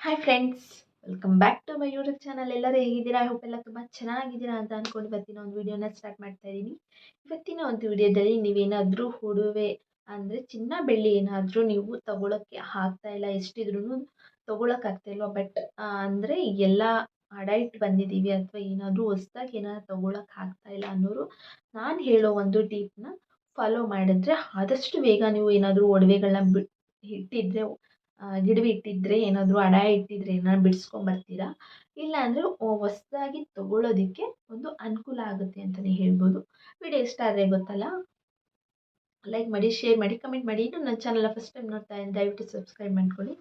Hi friends welcome back to my YouTube channel ಎಲ್ಲರೂ ಹೇಗಿದ್ದೀರಾ? I hope ಎಲ್ಲ ತುಂಬ ಚೆನ್ನಾಗಿದ್ದೀರಾ ಅಂತ ಅಂದ್ಕೊಂಡು ಇವತ್ತಿನ ಒಂದು ವಿಡಿಯೋನ ಸ್ಟಾರ್ಟ್ ಮಾಡ್ತಾ ಇದ್ದೀನಿ. ಇವತ್ತಿನ ಒಂದು ವಿಡಿಯೋದಲ್ಲಿ ನೀವೇನಾದರೂ ಹುಡುವೆ ಅಂದರೆ ಚಿನ್ನ ಬೆಳ್ಳಿ ಏನಾದರೂ ನೀವು ತಗೊಳಕ್ಕೆ ಆಗ್ತಾ ಇಲ್ಲ ಎಷ್ಟಿದ್ರೂ ತೊಗೊಳಕ್ಕಾಗ್ತಾ ಇಲ್ವಾ? ಬಟ್ ಅಂದರೆ ಎಲ್ಲ ಅಡ ಇಟ್ಟು ಬಂದಿದ್ದೀವಿ ಅಥವಾ ಏನಾದರೂ ಹೊಸ್ದಾಗಿ ಏನಾದ್ರು ತೊಗೊಳಕ್ಕೆ ಆಗ್ತಾ ಇಲ್ಲ ಅನ್ನೋರು ನಾನು ಹೇಳೋ ಒಂದು ಟಿಪ್ನ ಫಾಲೋ ಮಾಡಿದ್ರೆ ಆದಷ್ಟು ಬೇಗ ನೀವು ಏನಾದರೂ ಒಡವೆಗಳನ್ನ ಬಿ ಇಟ್ಟಿದ್ರೆ ಗಿಡವಿ ಇಟ್ಟಿದ್ರೆ ಏನಾದರೂ ಅಡ ಇಟ್ಟಿದ್ರೆ ಏನಾದ್ರು ಬಿಡಿಸ್ಕೊಂಬರ್ತೀರಾ ಇಲ್ಲ ಅಂದರೆ ಹೊಸ್ದಾಗಿ ತೊಗೊಳೋದಕ್ಕೆ ಒಂದು ಅನುಕೂಲ ಆಗುತ್ತೆ ಅಂತಲೇ ಹೇಳ್ಬೋದು. ವಿಡಿಯೋ ಇಷ್ಟ ಆದರೆ ಗೊತ್ತಲ್ಲ? ಲೈಕ್ ಮಾಡಿ ಶೇರ್ ಮಾಡಿ ಕಮೆಂಟ್ ಮಾಡಿ. ಇನ್ನು ನನ್ನ ಚಾನಲ್ನ ಫಸ್ಟ್ ಟೈಮ್ ನೋಡ್ತಾ ಇದ್ದೀನಿ, ದಯವಿಟ್ಟು ಸಬ್ಸ್ಕ್ರೈಬ್ ಮಾಡ್ಕೊಳ್ಳಿ.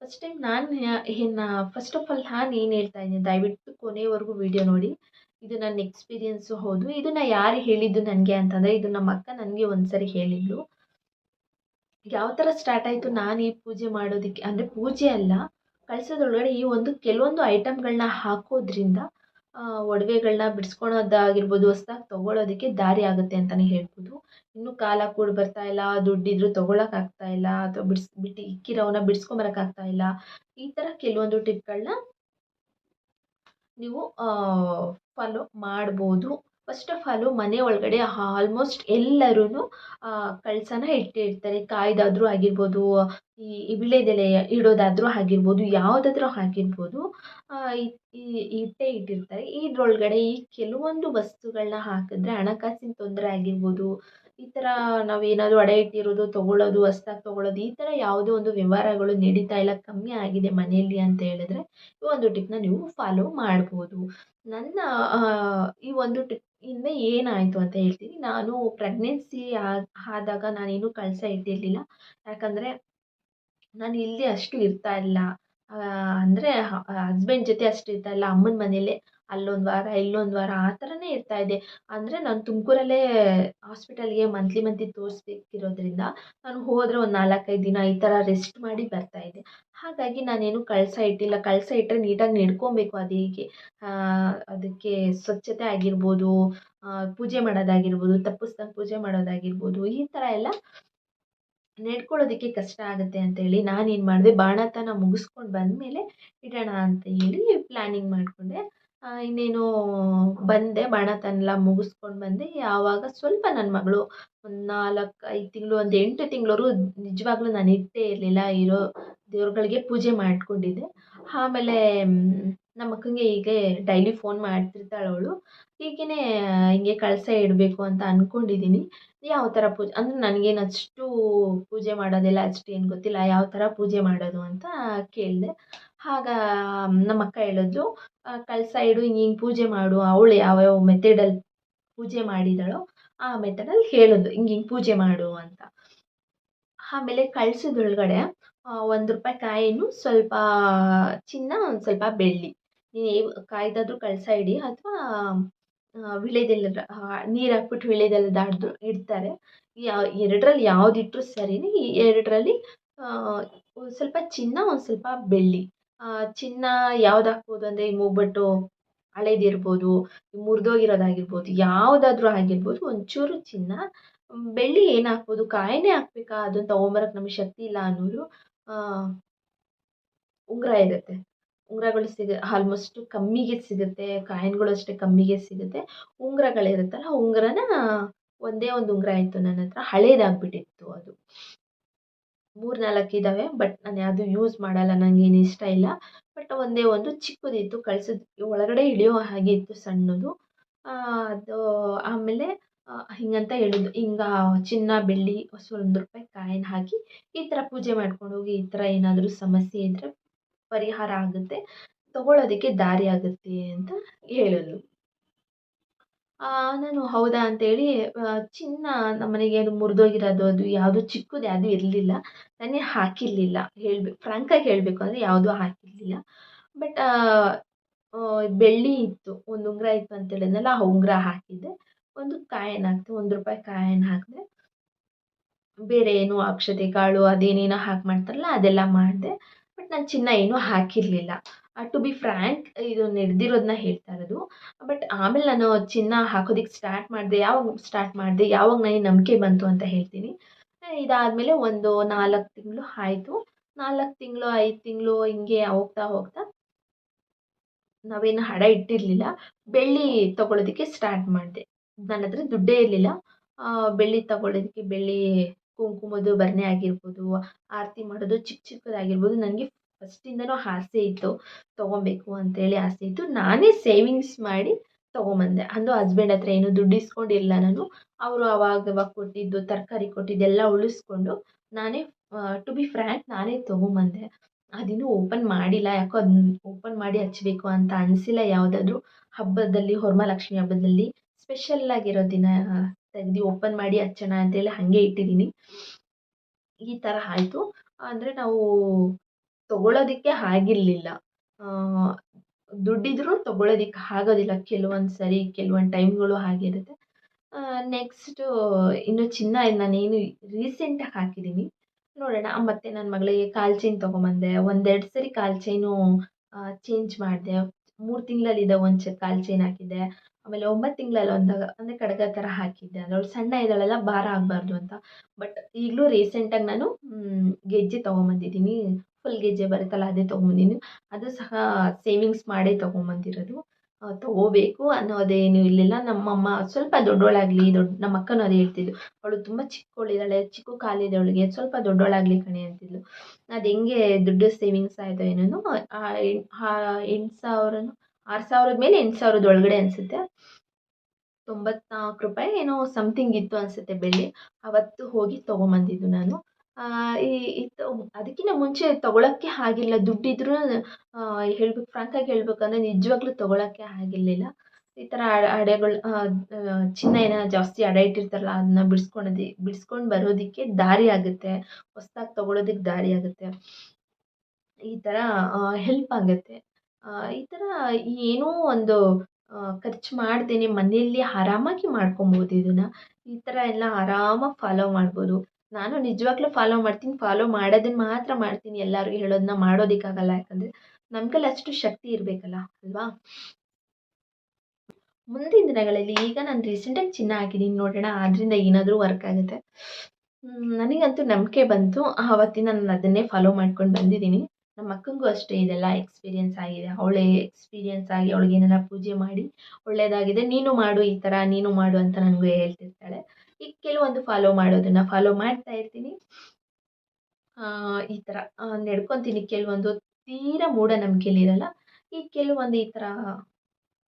ಫಸ್ಟ್ ಟೈಮ್ ನಾನು ಏನು ಫಸ್ಟ್ ಆಫ್ ಆಲ್ ನಾನು ಏನು ಹೇಳ್ತಾ ಇದ್ದೀನಿ, ದಯವಿಟ್ಟು ಕೊನೆವರೆಗೂ ವಿಡಿಯೋ ನೋಡಿ. ಇದು ನನ್ನ ಎಕ್ಸ್ಪೀರಿಯೆನ್ಸು ಹೌದು. ಇದನ್ನು ಯಾರು ಹೇಳಿದ್ದು ನನಗೆ ಅಂತಂದರೆ, ಇದು ನಮ್ಮ ಅಕ್ಕ ನನಗೆ ಒಂದು ಸರಿ ಹೇಳಿದ್ಲು. ಯಾವ ಥರ ಸ್ಟಾರ್ಟ್ ಆಯಿತು ನಾನು ಈ ಪೂಜೆ ಮಾಡೋದಕ್ಕೆ? ಅಂದರೆ ಪೂಜೆ ಅಲ್ಲ ಕಳಸದೊಳಗಡೆ ಈ ಒಂದು ಕೆಲವೊಂದು ಐಟಮ್ಗಳನ್ನ ಹಾಕೋದ್ರಿಂದ ಒಡವೆಗಳನ್ನ ಬಿಡಿಸ್ಕೊಳೋದಾಗಿರ್ಬೋದು, ಹೊಸ್ದಾಗಿ ತೊಗೊಳೋದಕ್ಕೆ ದಾರಿ ಆಗುತ್ತೆ ಅಂತಲೇ ಹೇಳ್ಬೋದು. ಇನ್ನೂ ಕಾಲ ಕೂಡ ಬರ್ತಾ ಇಲ್ಲ, ದುಡ್ಡಿದ್ರು ತೊಗೊಳಕ್ಕಾಗ್ತಾ ಇಲ್ಲ, ಅಥವಾ ಬಿಡಿಸ್, ಬಿಟ್ಟು ಇಕ್ಕಿರೋವನ್ನ ಬಿಡಿಸ್ಕೊಂಬರಕ್ಕಾಗ್ತಾ ಇಲ್ಲ. ಈ ಥರ ಕೆಲವೊಂದು ಟಿಪ್ಗಳನ್ನ ನೀವು ಫಾಲೋ ಮಾಡ್ಬೋದು. ಫಸ್ಟ್ ಆಫ್ ಆಲು ಮನೆ ಒಳಗಡೆ ಆಲ್ಮೋಸ್ಟ್ ಎಲ್ಲರೂ ಕಳಸನ ಇಟ್ಟಿರ್ತಾರೆ ಕಾಯ್ದಾದರೂ ಆಗಿರ್ಬೋದು, ಈ ವೀಳ್ಯದೆಲೆ ಇಡೋದಾದರೂ ಆಗಿರ್ಬೋದು, ಯಾವುದಾದ್ರೂ ಆಗಿರ್ಬೋದು ಇಟ್ಟೇ ಇಟ್ಟಿರ್ತಾರೆ. ಇದ್ರೊಳಗಡೆ ಈ ಕೆಲವೊಂದು ವಸ್ತುಗಳನ್ನ ಹಾಕಿದ್ರೆ ಹಣಕಾಸಿನ ತೊಂದರೆ ಆಗಿರ್ಬೋದು, ಈ ಥರ ನಾವೇನಾದರೂ ಅಡ ಇಟ್ಟಿರೋದು, ತೊಗೊಳ್ಳೋದು, ಹೊಸ್ದಾಗಿ ತೊಗೊಳ್ಳೋದು, ಈ ಥರ ಯಾವುದೇ ಒಂದು ವ್ಯವಹಾರಗಳು ನಡೀತಾ ಇಲ್ಲ, ಕಮ್ಮಿ ಆಗಿದೆ ಮನೆಯಲ್ಲಿ ಅಂತ ಹೇಳಿದ್ರೆ, ಈ ಒಂದು ಟಿಪ್ನ ನೀವು ಫಾಲೋ ಮಾಡ್ಬೋದು. ನನ್ನ ಈ ಒಂದು ಟಿಪ್ ಇಂದ ಏನಾಯಿತು ಅಂತ ಹೇಳ್ತೀನಿ. ನಾನು ಪ್ರೆಗ್ನೆನ್ಸಿ ಆದಾಗ ನಾನೇನು ಕೆಲಸ ಇದ್ದಿರಲಿಲ್ಲ. ಯಾಕಂದರೆ ನಾನು ಇಲ್ಲಿ ಅಷ್ಟು ಇರ್ತಾ ಇಲ್ಲ. ಅಂದರೆ ಹಸ್ಬೆಂಡ್ ಜೊತೆ ಅಷ್ಟು ಇರ್ತಾ ಇಲ್ಲ. ಅಮ್ಮನ ಮನೇಲೇ ಅಲ್ಲೊಂದು ವಾರ, ಇಲ್ಲೊಂದು ವಾರ ಆ ಥರನೇ ಇರ್ತಾ ಇದೆ. ಅಂದರೆ ನಾನು ತುಮಕೂರಲ್ಲೇ ಹಾಸ್ಪಿಟಲ್ಗೆ ಮಂತ್ಲಿ ಮಂತ್ಲಿ ತೋರಿಸ್ಬೇಕಿರೋದ್ರಿಂದ ನಾನು ಹೋದರೆ ಒಂದು ನಾಲ್ಕೈದು ದಿನ ಈ ಥರ ರೆಸ್ಟ್ ಮಾಡಿ ಬರ್ತಾ ಇದೆ ಹಾಗಾಗಿ ನಾನೇನು ಕಳಸ ಇಟ್ಟಿಲ್ಲ. ಕಳಸ ಇಟ್ಟರೆ ನೀಟಾಗಿ ನಡ್ಕೊಬೇಕು ಅದಕ್ಕೆ ಅದಕ್ಕೆ ಸ್ವಚ್ಛತೆ ಆಗಿರ್ಬೋದು ಪೂಜೆ ಮಾಡೋದಾಗಿರ್ಬೋದು, ತಪ್ಪಿಸ್ದಂಗೆ ಪೂಜೆ ಮಾಡೋದಾಗಿರ್ಬೋದು, ಈ ಥರ ಎಲ್ಲ ನಡ್ಕೊಳ್ಳೋದಕ್ಕೆ ಕಷ್ಟ ಆಗುತ್ತೆ ಅಂತೇಳಿ ನಾನೇನು ಮಾಡಿದೆ, ಬಾಣತನ ಮುಗಿಸ್ಕೊಂಡು ಬಂದಮೇಲೆ ಇಡೋಣ ಅಂತ ಹೇಳಿ ಪ್ಲ್ಯಾನಿಂಗ್ ಮಾಡಿಕೊಂಡೆ. ಇನ್ನೇನು ಬಂದೆ ಬಾಣತನ ಎಲ್ಲ ಮುಗಿಸ್ಕೊಂಡು ಬಂದೆ. ಆವಾಗ ಸ್ವಲ್ಪ ನನ್ನ ಮಗಳು ಒಂದು ನಾಲ್ಕು, ಐದು ತಿಂಗಳು, ಒಂದು ಎಂಟು ತಿಂಗಳವರೆಗೂ ನಿಜವಾಗ್ಲೂ ನಾನು ಇಟ್ಟೇ ಇರಲಿಲ್ಲ. ಇರೋ ದೇವ್ರುಗಳಿಗೆ ಪೂಜೆ ಮಾಡ್ಕೊಂಡಿದ್ದೆ. ಆಮೇಲೆ ನಮ್ಮ ಅಕ್ಕಂಗೆ ಹೀಗೆ ಡೈಲಿ ಫೋನ್ ಮಾಡ್ತಿರ್ತಾಳೆ ಅವಳು. ಹೀಗೇ ಹಿಂಗೆ ಕಳಸ ಇಡಬೇಕು ಅಂತ ಅಂದ್ಕೊಂಡಿದ್ದೀನಿ ಯಾವ ಥರ ಪೂಜೆ, ಅಂದರೆ ನನಗೇನು ಅಷ್ಟು ಪೂಜೆ ಮಾಡೋದೆಲ್ಲ ಅಷ್ಟು ಏನು ಗೊತ್ತಿಲ್ಲ, ಯಾವ ಥರ ಪೂಜೆ ಮಾಡೋದು ಅಂತ ಕೇಳಿದೆ. ಆಗ ನಮ್ಮ ಅಕ್ಕ ಹೇಳಿದ್ರು ಕಳಸ ಇಡು ಹಿಂಗೆ ಹಿಂಗೆ ಪೂಜೆ ಮಾಡು, ಅವಳು ಯಾವ್ಯಾವ ಮೆಥಡಲ್ಲಿ ಪೂಜೆ ಮಾಡಿದಾಳೋ ಆ ಮೆಥಡಲ್ಲಿ ಹೇಳೋದು, ಹಿಂಗೆ ಹಿಂಗೆ ಪೂಜೆ ಮಾಡು ಅಂತ. ಆಮೇಲೆ ಕಳಸದೊಳಗಡೆ ಒಂದು ರೂಪಾಯಿ ಕಾಯಿನೂ ಸ್ವಲ್ಪ ಚಿನ್ನ, ಒಂದು ಸ್ವಲ್ಪ ಬೆಳ್ಳಿ. ನೀವು ಕಾಯ್ದಾದ್ರೂ ಕಳಸ ಇಡಿ, ಅಥವಾ ವಿಳೆದೆಲ್ಲ ನೀರು ಹಾಕ್ಬಿಟ್ಟು ವಿಳೆದೆಲ್ಲ ದಾಡ್ದು ಇಡ್ತಾರೆ. ಯಾವ ಎರಡರಲ್ಲಿ ಯಾವುದಿಟ್ರೂ ಸರಿಯೇ ಈ ಎರಡರಲ್ಲಿ ಸ್ವಲ್ಪ ಚಿನ್ನ, ಒಂದು ಸ್ವಲ್ಪ ಬೆಳ್ಳಿ. ಚಿನ್ನ ಯಾವ್ದು ಹಾಕ್ಬೋದು ಅಂದರೆ ಈ ಮೂಗ್ಬಟ್ಟು ಹಳೇದಿರ್ಬೋದು ಮುರಿದೋಗಿರೋದಾಗಿರ್ಬೋದು, ಯಾವುದಾದ್ರೂ ಆಗಿರ್ಬೋದು, ಒಂಚೂರು ಚಿನ್ನ ಬೆಳ್ಳಿ ಏನು ಹಾಕ್ಬೋದು, ಕಾಯಿನೇ ಹಾಕ್ಬೇಕಾ ಅದನ್ನು ತೊಗೊಂಬರಕ್ಕೆ ನಮಗೆ ಶಕ್ತಿ ಇಲ್ಲ ಅನ್ನೋರು ಉಂಗುರ ಇರುತ್ತೆ. ಉಂಗುರಗಳು ಸಿಗ ಆಲ್ಮೋಸ್ಟು ಕಮ್ಮಿಗೆ ಸಿಗುತ್ತೆ, ಕಾಯಿನ್ಗಳು ಅಷ್ಟೇ ಕಮ್ಮಿಗೆ ಸಿಗುತ್ತೆ, ಉಂಗುರಗಳಿರುತ್ತಲ್ಲ, ಆ ಉಂಗುರನ ಒಂದೇ ಒಂದು ಉಂಗುರ ಇತ್ತು ನನ್ನ ಹತ್ರ, ಹಳೇದಾಗ್ಬಿಟ್ಟಿತ್ತು ಅದು. ಮೂರು ನಾಲ್ಕು ಇದ್ದಾವೆ ಬಟ್ ನಾನು ಯಾವುದು ಯೂಸ್ ಮಾಡಲ್ಲ ನನಗೇನು ಇಷ್ಟ ಇಲ್ಲ. ಬಟ್ ಒಂದೇ ಒಂದು ಚಿಕ್ಕದಿತ್ತು, ಕಳಿಸಿದ, ಒಳಗಡೆ ಇಳಿಯೋ ಹಾಗೆ ಇತ್ತು ಸಣ್ಣದು. ಅದು ಆಮೇಲೆ ಹಿಂಗಂತ ಹೇಳಿದ್ದು. ಹಿಂಗೆ ಚಿನ್ನ, ಬೆಳ್ಳಿ ಒಂದು ರೂಪಾಯಿ ಕಾಯಿನ್ ಹಾಕಿ ಈ ಥರ ಪೂಜೆ ಮಾಡ್ಕೊಂಡು ಹೋಗಿ ಈ ಥರ ಏನಾದರೂ ಸಮಸ್ಯೆ ಇದ್ದರೆ ಪರಿಹಾರ ಆಗುತ್ತೆ. ತಗೊಳ್ಳೋದಕ್ಕೆ ದಾರಿ ಆಗುತ್ತೆ ಅಂತ ಹೇಳಿದ್ಲು ನಾನು ಹೌದಾ ಅಂತೇಳಿ ಚಿನ್ನ ನಮ್ಮ ಮನೆಗೆ ಅದು ಮುರಿದೋಗಿರೋದು, ಅದು ಯಾವುದು ಚಿಕ್ಕದು ಯಾವುದು ಇರಲಿಲ್ಲ. ನಾನೇ ಹಾಕಿರಲಿಲ್ಲ. ಹೇಳ್ಬೇಕು ಫ್ರಾಂಕಾಗಿ ಹೇಳಬೇಕು ಅಂದರೆ ಯಾವುದೂ ಹಾಕಿರಲಿಲ್ಲ. ಬಟ್ ಬೆಳ್ಳಿ ಇತ್ತು, ಒಂದು ಉಂಗುರ ಇತ್ತು ಅಂತ ಹೇಳಿದ್ನಲ್ಲ ಆ ಉಂಗುರ ಹಾಕಿದ್ದೆ. ಒಂದು ಕಾಯನ್ ಹಾಕಿದೆ, ಒಂದು ರೂಪಾಯಿ ಕಾಯನ್ ಹಾಕಿದೆ. ಬೇರೆ ಏನು ಅಕ್ಷತೆ ಕಾಳು ಅದೇನೇನೋ ಹಾಕಿ ಮಾಡ್ತಾರಲ್ಲ, ಅದೆಲ್ಲ ಮಾಡಿದೆ. ಬಟ್ ನಾನು ಚಿನ್ನ ಏನೂ ಹಾಕಿರಲಿಲ್ಲ. ಟು ಬಿ ಫ್ರ್ಯಾಂಕ್ ಇದು ನಡೆದಿರೋದನ್ನ ಹೇಳ್ತಾ ಇರೋದು. ಬಟ್ ಆಮೇಲೆ ನಾನು ಚಿನ್ನ ಹಾಕೋದಕ್ಕೆ ಸ್ಟಾರ್ಟ್ ಮಾಡಿದೆ, ಯಾವಾಗ ಸ್ಟಾರ್ಟ್ ಮಾಡಿದೆ, ಯಾವಾಗ ನನಗೆ ನಂಬಿಕೆ ಬಂತು ಅಂತ ಹೇಳ್ತೀನಿ. ಇದಾದಮೇಲೆ ಒಂದು ನಾಲ್ಕು ತಿಂಗಳು ಆಯಿತು. ನಾಲ್ಕು ತಿಂಗಳು, ಐದು ತಿಂಗಳು ಹಿಂಗೆ ಹೋಗ್ತಾ ಹೋಗ್ತಾ ನಾವೇನು ಹಡ ಇಟ್ಟಿರಲಿಲ್ಲ. ಬೆಳ್ಳಿ ತಗೊಳ್ಳೋದಕ್ಕೆ ಸ್ಟಾರ್ಟ್ ಮಾಡಿದೆ. ನನ್ನ ಹತ್ರ ದುಡ್ಡೇ ಇರಲಿಲ್ಲ. ಬೆಳ್ಳಿ ತಗೊಳ್ಳೋದಕ್ಕೆ ಬೆಳ್ಳಿ ಕುಂಕುಮದ್ದು ಭರಣಿ ಆಗಿರ್ಬೋದು, ಆರತಿ ಮಾಡೋದು ಚಿಕ್ಕ ಚಿಕ್ಕದಾಗಿರ್ಬೋದು, ನನಗೆ ಫಸ್ಟಿಂದನೂ ಆಸೆ ಇತ್ತು, ತೊಗೊಬೇಕು ಅಂತೇಳಿ ಆಸೆ ಇತ್ತು. ನಾನೇ ಸೇವಿಂಗ್ಸ್ ಮಾಡಿ ತೊಗೊಂಬಂದೆ. ಅಂದು ಹಸ್ಬೆಂಡ್ ಹತ್ರ ಏನು ದುಡ್ಡು ಇಸ್ಕೊಂಡಿಲ್ಲ ನಾನು. ಅವರು ಅವಾಗ ಅವಾಗ ಕೊಟ್ಟಿದ್ದು, ತರಕಾರಿ ಕೊಟ್ಟಿದ್ದೆಲ್ಲ ಉಳಿಸ್ಕೊಂಡು ನಾನೇ ಟು ಬಿ ಫ್ರ್ಯಾಂಕ್ ನಾನೇ ತೊಗೊಂಬಂದೆ. ಅದಿನ್ನೂ ಓಪನ್ ಮಾಡಿಲ್ಲ. ಯಾಕೋ ಅದನ್ನ ಓಪನ್ ಮಾಡಿ ಹಚ್ಚಬೇಕು ಅಂತ ಅನಿಸಿಲ್ಲ ಯಾವುದಾದ್ರೂ ಹಬ್ಬದಲ್ಲಿ, ಹೊರಮಹಾಲಕ್ಷ್ಮಿ ಹಬ್ಬದಲ್ಲಿ. ಸ್ಪೆಷಲ್ ಆಗಿರೋ ದಿನ ತೆಗ್ದು ಓಪನ್ ಮಾಡಿ ಹಚ್ಚೋಣ ಅಂತೇಳಿ ಹಾಗೆ ಇಟ್ಟಿದ್ದೀನಿ. ಈ ಥರ ಆಯಿತು. ಅಂದರೆ ನಾವು ತೊಗೊಳೋದಕ್ಕೆ ಆಗಿರಲಿಲ್ಲ. ದುಡ್ಡಿದ್ರೂ ತಗೊಳ್ಳೋದಿಕ್ಕೆ ಆಗೋದಿಲ್ಲ. ಕೆಲವೊಂದು ಸರಿ, ಕೆಲವೊಂದು ಟೈಮ್ಗಳು ಹಾಗಿರುತ್ತೆ ನೆಕ್ಸ್ಟು ಇನ್ನು ಚಿನ್ನ ನಾನೇನು ರೀಸೆಂಟಾಗಿ ಹಾಕಿದ್ದೀನಿ ನೋಡೋಣ. ಮತ್ತು ನನ್ನ ಮಗಳಿಗೆ ಕಾಲು ಚೈನ್ ತೊಗೊಂಬಂದೆ. ಒಂದೆರಡು ಸರಿ ಕಾಲು ಚೈನು ಚೇಂಜ್ ಮಾಡಿದೆ. ಮೂರು ತಿಂಗಳಲ್ಲಿ ಒಂದು ಕಾಲ್ ಕಾಲು ಚೈನ್ ಹಾಕಿದ್ದೆ. ಆಮೇಲೆ ಒಂಬತ್ತು ತಿಂಗಳಲ್ಲಿ ಒಂದು ಅಂದರೆ ಕಡಗ ಥರ ಹಾಕಿದ್ದೆ. ಅಂದರೆ ಅವಳು ಸಣ್ಣ ಇದ್ದಾಳೆಲ್ಲ, ಭಾರ ಆಗಬಾರ್ದು ಅಂತ. ಬಟ್ ಈಗಲೂ ರೀಸೆಂಟಾಗಿ ನಾನು ಗೆಜ್ಜೆ ತೊಗೊಂಬಂದಿದ್ದೀನಿ. ಫುಲ್ ಗೆಜ್ಜೆ ಬರುತ್ತಲ್ಲ, ಅದೇ ತೊಗೊಂಬಂದಿನಿ. ಅದು ಸಹ ಸೇವಿಂಗ್ಸ್ ಮಾಡೇ ತೊಗೊಂಬಂದಿರೋದು. ತಗೋಬೇಕು ಅನ್ನೋದೇನು ಇರಲಿಲ್ಲ. ನಮ್ಮಮ್ಮ ಸ್ವಲ್ಪ ದೊಡ್ಡವಳಾಗಲಿ ದೊಡ್ಡ ನಮ್ಮ ಅಕ್ಕನೂ ಅದೇ ಹೇಳ್ತಿದ್ಲು. ಅವಳು ತುಂಬ ಚಿಕ್ಕವಳಿದ್ದಾಳೆ ಚಿಕ್ಕ ಕಾಲಿದೆ ಅವಳಿಗೆ. ಸ್ವಲ್ಪ ದೊಡ್ಡವಳಾಗಲಿ ಕಣೆ ಅಂತಿದ್ಲು. ಅದು ಹೆಂಗೆ ದುಡ್ಡು ಸೇವಿಂಗ್ಸ್ ಆಯಿತು ಏನೋ ಎಂಟು ಸಾವಿರ ಆರು ಸಾವಿರದ ಮೇಲೆ ಎಂಟು ಸಾವಿರದ ಒಳಗಡೆ ಅನಿಸುತ್ತೆ. ತೊಂಬತ್ನಾಲ್ಕು ರೂಪಾಯಿ ಏನೋ ಸಮಥಿಂಗ್ ಇತ್ತು ಅನಿಸುತ್ತೆ ಬೆಳ್ಳಿ. ಅವತ್ತು ಹೋಗಿ ತೊಗೊಂಬಂದಿದ್ದು ನಾನು. ಈ ಇದು ಅದಕ್ಕಿಂತ ಮುಂಚೆ ತೊಗೊಳಕ್ಕೆ ಆಗಿಲ್ಲ. ದುಡ್ಡಿದ್ರೂ ಹೇಳ್ಬೇಕು, ಫ್ರಾಂಕಾಗಿ ಹೇಳ್ಬೇಕಂದ್ರೆ ನಿಜವಾಗ್ಲೂ ತೊಗೊಳಕ್ಕೆ ಆಗಿರಲಿಲ್ಲ. ಈ ಥರ ಅಡೆಗಳು ಚಿನ್ನ ಏನ ಜಾಸ್ತಿ ಅಡ ಇಟ್ಟಿರ್ತಾರಲ್ಲ, ಅದನ್ನ ಬಿಡ್ಸ್ಕೊಳೋದಿ ಬಿಡಿಸ್ಕೊಂಡು ಬರೋದಕ್ಕೆ ದಾರಿ ಆಗುತ್ತೆ. ಹೊಸ್ದಾಗಿ ತೊಗೊಳೋದಕ್ಕೆ ದಾರಿ ಆಗುತ್ತೆ. ಈ ಥರ ಹೆಲ್ಪ್ ಆಗುತ್ತೆ. ಈ ಥರ ಏನೋ ಒಂದು ಖರ್ಚು ಮಾಡ್ದೇನೆ ಮನೆಯಲ್ಲಿ ಆರಾಮಾಗಿ ಮಾಡ್ಕೊಬೋದು ಇದನ್ನು. ಈ ಥರ ಎಲ್ಲ ಆರಾಮಾಗಿ ಫಾಲೋ ಮಾಡ್ಬೋದು. ನಾನು ನಿಜವಾಗ್ಲೂ ಫಾಲೋ ಮಾಡ್ತೀನಿ ಫಾಲೋ ಮಾಡೋದನ್ನ ಮಾತ್ರ ಮಾಡ್ತೀನಿ ಎಲ್ಲರಿಗೂ ಹೇಳೋದನ್ನ ಮಾಡೋದಕ್ಕಾಗಲ್ಲ. ಯಾಕಂದರೆ ನಮ್ಮ ಅಷ್ಟು ಶಕ್ತಿ ಇರಬೇಕಲ್ಲ, ಅಲ್ವಾ? ಮುಂದಿನ ದಿನಗಳಲ್ಲಿ ಈಗ ನಾನು ರೀಸೆಂಟಾಗಿ ಚಿನ್ನ ಹಾಕಿದ್ದೀನಿ ನೋಡೋಣ ಅದರಿಂದ ಏನಾದರೂ ವರ್ಕ್ ಆಗುತ್ತೆ. ನನಗಂತೂ ನಂಬಿಕೆ ಬಂತು. ಆವತ್ತಿನ ನಾನು ಅದನ್ನೇ ಫಾಲೋ ಮಾಡ್ಕೊಂಡು ಬಂದಿದ್ದೀನಿ ನಮ್ಮ ಅಕ್ಕಂಗೂ ಅಷ್ಟೇ ಇದೆಲ್ಲ ಎಕ್ಸ್ಪೀರಿಯೆನ್ಸ್ ಆಗಿದೆ. ಅವಳೆ ಎಕ್ಸ್ಪೀರಿಯೆನ್ಸ್ ಆಗಿ ಅವಳಿಗೆ ಏನಾರ ಪೂಜೆ ಮಾಡಿ ಒಳ್ಳೆಯದಾಗಿದೆ ನೀನು ಮಾಡು ಈ ಥರ ನೀನು ಮಾಡು ಅಂತ ನನಗೂ ಹೇಳ್ತಿರ್ತಾಳೆ. ಈಗ ಕೆಲವೊಂದು ಫಾಲೋ ಮಾಡೋದನ್ನು ಫಾಲೋ ಮಾಡ್ತಾ ಇರ್ತೀನಿ. ಈ ಥರ ನಡ್ಕೊತೀನಿ. ಕೆಲವೊಂದು ತೀರಾ ಮೂಢನಂಬಿಕೆಲಿರಲ್ಲ ಈ ಕೆಲವೊಂದು ಈ ಥರ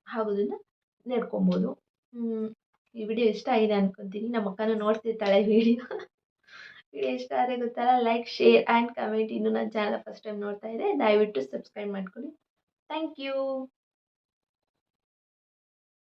ಆಗೋದನ್ನ ನಡ್ಕೊಬೋದು. ಈ ವಿಡಿಯೋ ಇಷ್ಟ ಆಗಿದೆ ಅನ್ಕೊತೀನಿ. ನಮ್ಮ ಅಕ್ಕನ ನೋಡ್ತಿರ್ತಾಳೆ ವಿಡಿಯೋ ವಿಡಿಯೋ ಇಷ್ಟ ಆದರೆ ಗೊತ್ತಲ್ಲ ಲೈಕ್ ಶೇರ್ ಆ್ಯಂಡ್ ಕಮೆಂಟ್ ಇನ್ನು ನನ್ನ ಚಾನಲ್ ಫಸ್ಟ್ ಟೈಮ್ ನೋಡ್ತಾ ಇದ್ದರೆ ದಯವಿಟ್ಟು ಸಬ್ಸ್ಕ್ರೈಬ್ ಮಾಡ್ಕೊಳ್ಳಿ. Thank you